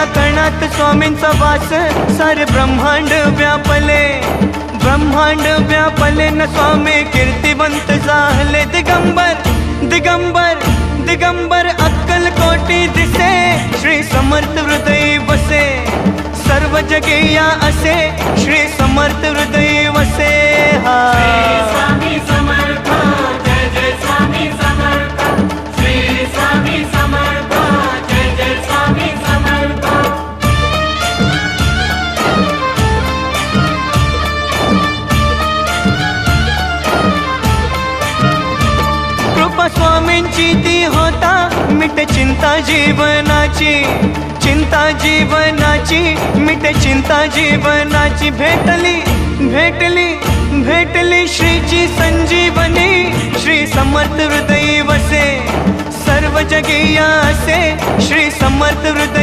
कणाकणात स्वामींचा वास सारे ब्रह्मांड व्यापले। ब्रह्मांड व्यापले न स्वामी कीर्तिवंत झाले दिगंबर दिगंबर दिगंबर अक्कल कोटी दिसे, श्री समर्थ हृदय बसे सर्व जगे या असे, श्री समर्थ हृदय स्वामींची ती होता. मिट चिंता जीवनाची चिंता जीवनाची मिट चिंता जीवनाची भेटली भेटली भेटली श्रीची संजीवनी. श्री समर्थ हृदय वसे, सर्व जगिया से श्री समर्थ हृदय